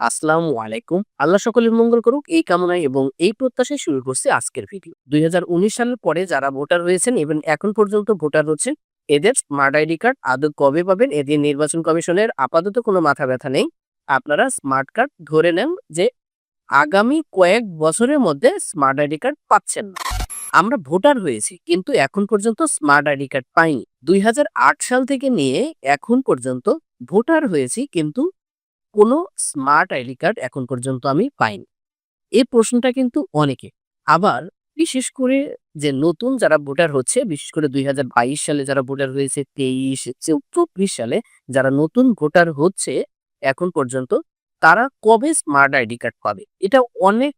আসসালামু আলাইকুম। আল্লাহ সকলের মঙ্গল করুক। এই কামনায় এবং এই প্রত্যাশায় শুরু করছে আজকের ভিডিও। দুই সালের পরে যারা ভোটার হয়েছেন এবং এখন পর্যন্ত ভোটার হচ্ছেন এদের স্মার্ট আইডি কার্ড আদৌ কবে পাবেন? এদের নির্বাচন কমিশনের আপাতত কোনো মাথা ব্যথা নেই। আপনারা স্মার্ট কার্ড ধরে নেন যে আগামী কয়েক বছরের মধ্যে স্মার্ট আইডি কার্ড পাচ্ছেন না। আমরা ভোটার হয়েছি কিন্তু এখন পর্যন্ত স্মার্ট আইডি কার্ড পাইনি। দুই হাজার আট সাল থেকে নিয়ে এখন পর্যন্ত ভোটার হয়েছি কিন্তু কোনো স্মার্ট আইডি কার্ড এখন পর্যন্ত আমি পাইনি। এই প্রশ্নটা কিন্তু অনেকে। আবার বিশেষ করে যে নতুন যারা ভোটার হচ্ছে, বিশেষ করে দুই হাজার বাইশ সালে যারা ভোটার হয়েছে, তেইশ চব্বিশ সালে যারা নতুন ভোটার হচ্ছে এখন পর্যন্ত, তারা কবে স্মার্ট আইডি কার্ড পাবে? এটা অনেক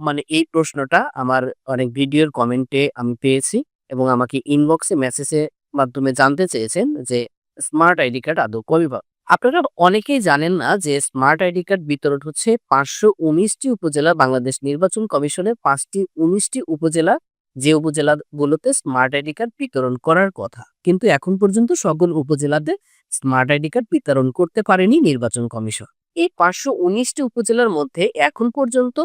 মানে এই প্রশ্নটা আমার অনেক ভিডিওর কমেন্টে আমি পেয়েছি এবং আমাকে ইনবক্সে মেসেজের মাধ্যমে জানতে চেয়েছেন যে স্মার্ট আইডি কার্ড আদৌ কবে পাবে? আপনারা অনেকেই জানেন না যে স্মার্ট আইডি কার্ড বিতরণ হচ্ছে পাঁচশো উনিশটি উপজেলা বাংলাদেশ নির্বাচন কমিশনের পাঁচটি উনিশটি উপজেলা যে উপজেলাগুলোতে স্মার্ট আইডি কার্ড বিতরণ করার কথা। কিন্তু এখন পর্যন্ত সকল উপজেলাতে স্মার্ট আইডি কার্ড বিতরণ করতে পারেনি নির্বাচন কমিশন। এই পাঁচশো উনিশটি উপজেলার মধ্যে এখন পর্যন্ত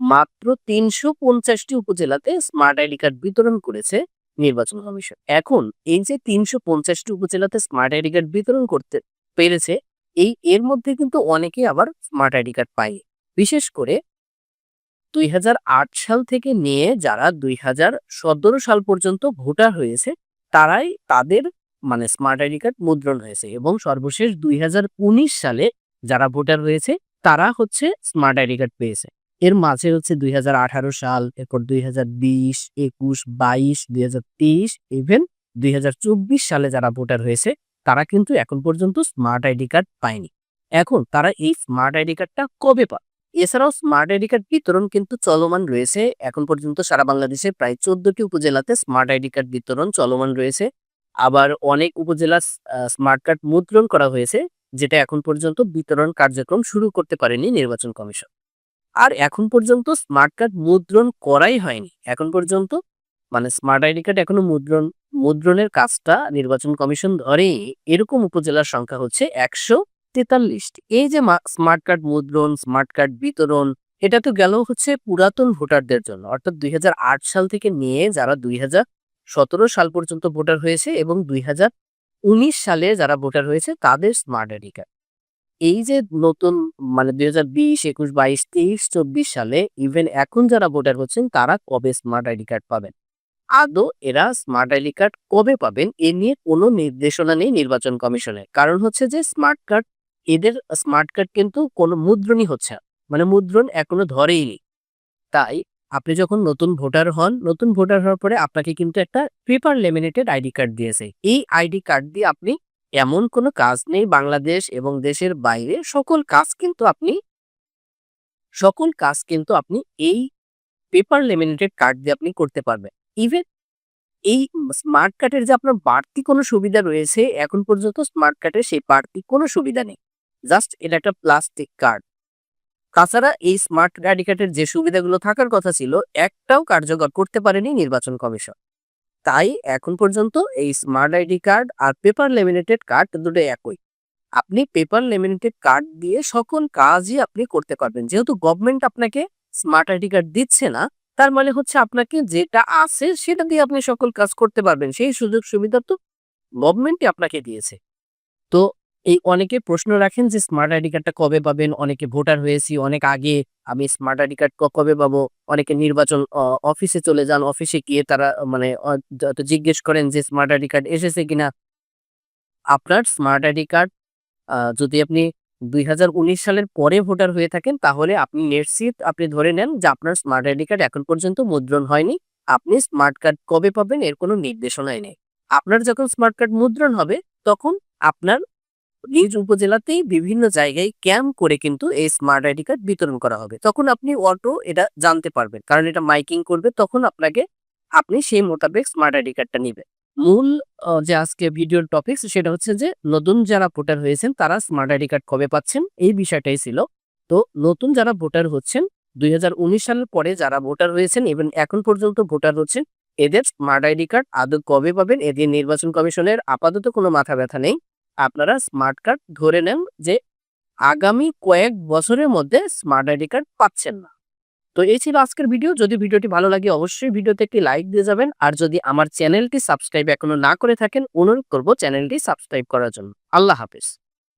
মাত্র তিনশো পঞ্চাশটি উপজেলাতে স্মার্ট আইডি কার্ড বিতরণ করেছে নির্বাচন কমিশন। এখন এই যে তিনশো পঞ্চাশটি উপজেলাতে স্মার্ট আইডি কার্ড বিতরণ করতে পেরেছে। এই এর মধ্যে কিন্তু অনেকে আবার স্মার্ট আইডি কার্ড পায়। বিশেষ করে দুই হাজার আট সাল থেকে নিয়ে যারা দুই হাজার সতেরো সাল পর্যন্ত ভোটার হয়েছে, তারাই তাদের মানে স্মার্ট আইডি কার্ড মুদ্রণ হয়েছে এবং সর্বশেষ দুই হাজার উনিশ সালে যারা ভোটার হয়েছে, তারা হচ্ছে স্মার্ট আইডি কার্ড পেয়েছে। এর মাঝে হচ্ছে দুই হাজার আঠারো সাল, এরপর দুই হাজার বিশ, একুশ, বাইশ, দুই ইভেন দুই হাজার চব্বিশ সালে যারা ভোটার হয়েছে তারা কিন্তু এখন পর্যন্ত স্মার্ট আইডি কার্ড পায়নি। এখন তারা এই স্মার্ট আইডি কার্ডটা কবে পাবে? এছাড়াও স্মার্ট আইডি কার্ড বিতরণ কিন্তু চলমান রয়েছে। এখন পর্যন্ত সারা বাংলাদেশে প্রায় চোদ্দটি উপজেলাতে স্মার্ট আইডি কার্ড বিতরণ চলমান রয়েছে। আবার অনেক উপজেলা স্মার্ট কার্ড মুদ্রণ করা হয়েছে, যেটা এখন পর্যন্ত বিতরণ কার্যক্রম শুরু করতে পারেনি নির্বাচন কমিশন। আর এখন পর্যন্ত স্মার্ট কার্ড মুদ্রণ করাই হয়নি। এখন পর্যন্ত মানে স্মার্ট আইডি কার্ড এখনও মুদ্রণ, মুদ্রণের কাজটা নির্বাচন কমিশন ধরে। এরকম উপজেলার সংখ্যা হচ্ছে একশো তেতাল্লিশটি। এই যে স্মার্ট কার্ড মুদ্রণ স্মার্ট কার্ড বিতরণ, এটা তো গেল হচ্ছে পুরাতন ভোটারদের জন্য। অর্থাৎ দুই হাজার আট সাল থেকে নিয়ে যারা দুই সতেরো সাল পর্যন্ত ভোটার হয়েছে এবং দুই হাজার উনিশ সালে যারা ভোটার হয়েছে, তাদের স্মার্ট আইডি কার্ড এই যে নতুন মানে দুই হাজার বিশ, একুশ, বাইশ, তেইশ, চব্বিশ সালে ইভেন এখন যারা ভোটার হচ্ছেন, তারা কবে স্মার্ট আইডি কার্ড পাবেন? আদৌ এরা স্মার্ট আইডি কার্ড কবে পাবেন? এ নিয়ে কোনো নির্দেশনা নেই নির্বাচন কমিশনের। কারণ হচ্ছে যে, স্মার্ট কার্ড, এদের স্মার্ট কার্ড কিন্তু কোনো মুদ্রণই হচ্ছে মানে মুদ্রণ এখনও ধরেইনি তাই আপনি যখন নতুন ভোটার হন, নতুন ভোটার হওয়ার পরে আপনাকে কিন্তু একটা পেপার লেমিনেটেড আইডি কার্ড দিয়েছে। এই আইডি কার্ড দিয়ে আপনি এমন কোনো কাজ নেই বাংলাদেশ এবং দেশের বাইরে। সকল কাজ কিন্তু আপনি, সকল কাজ কিন্তু আপনি এই পেপার লেমিনেটেড কার্ড দিয়ে আপনি করতে পারবেন। ইভেন এই স্মার্ট কার্ডের যে আপনার বাড়তি কোনো সুবিধা রয়েছে এখন পর্যন্ত স্মার্ট কার্ডের সেই বাড়তি কোনো সুবিধা নেই। জাস্ট এটা একটা প্লাস্টিক কার্ড তাছাড়া এই স্মার্ট আইডি কার্ডের যে সুবিধাগুলো থাকার কথা ছিল একটাও কার্যকর করতে পারেনি নির্বাচন কমিশন। তাই এখন পর্যন্ত এই স্মার্ট আইডি কার্ড আর পেপার লেমিনেটেড কার্ড দুটো একই। আপনি পেপার লেমিনেটেড কার্ড দিয়ে সকল কাজই আপনি করতে পারবেন। যেহেতু গভর্নমেন্ট আপনাকে স্মার্ট আইডি কার্ড দিচ্ছে না তার মানে হচ্ছে আপনাকে যেটা আছে সেটা দিয়ে আপনি সকল কাজ করতে পারবেন। সেই সুযোগ সুবিধা তো গভর্নমেন্টই আপনাকে দিয়েছে। তো এই অনেকে প্রশ্ন রাখেন যে স্মার্ট আইডি কার্ডটা কবে পাবেন? অনেকে ভোটার হয়েছি, অনেক আগে আমি স্মার্ট আইডি কার্ড কবে পাবো? অনেকে নির্বাচন অফিসে চলে যান, অফিসে গিয়ে তারা মানে জিজ্ঞেস করেন যে স্মার্ট আইডি কার্ড এসেছে কিনা? আপনার স্মার্ট আইডি কার্ড যদি আপনি দুই হাজার উনিশ সালের পরে ভোটার হয়ে থাকেন, তাহলে আপনি নিশ্চিত আপনি ধরে নেন যে আপনার স্মার্ট আইডি কার্ড এখন পর্যন্ত মুদ্রণ হয়নি। আপনি স্মার্ট কার্ড কবে পাবেন এর কোনো নির্দেশনাই নেই। আপনার যখন স্মার্ট কার্ড মুদ্রণ হবে, তখন আপনার নিজ উপজেলাতেই বিভিন্ন জায়গায় ক্যাম্প করে কিন্তু এই স্মার্ট আইডি কার্ড বিতরণ করা হবে। তখন আপনি অটো এটা জানতে পারবেন, কারণ এটা মাইকিং করবে, তখন আপনাকে, আপনি সেই মোতাবেক স্মার্ট আইডি কার্ডটা নেবেন। মূল যে আজকে ভিডিওর টপিক সেটা হচ্ছে যে, নতুন যারা ভোটার হয়েছেন তারা স্মার্ট আইডি কার্ড কবে পাচ্ছেন? এই বিষয়টাই ছিল। তো নতুন যারা ভোটার হচ্ছেন, দুই হাজার উনিশ সালের পরে যারা ভোটার হয়েছেন এবং এখন পর্যন্ত ভোটার হচ্ছেন, এদের স্মার্ট আইডি কার্ড আদৌ কবে পাবেন? এদের নির্বাচন কমিশনের আপাতত কোনো মাথা ব্যথা নেই। আপনারা স্মার্ট কার্ড ধরে নেন যে, আগামী কয়েক বছরের মধ্যে স্মার্ট আইডি কার্ড পাচ্ছেন না। তো এই ছিল আজকের ভিডিও যদি ভিডিওটি ভালো লাগে, অবশ্যই ভিডিওতে একটি লাইক দিয়ে যাবেন। আর যদি আমার চ্যানেলটি সাবস্ক্রাইব এখনও না করে থাকেন, অনুরোধ করব চ্যানেলটি সাবস্ক্রাইব করার জন্য। আল্লাহ হাফেজ।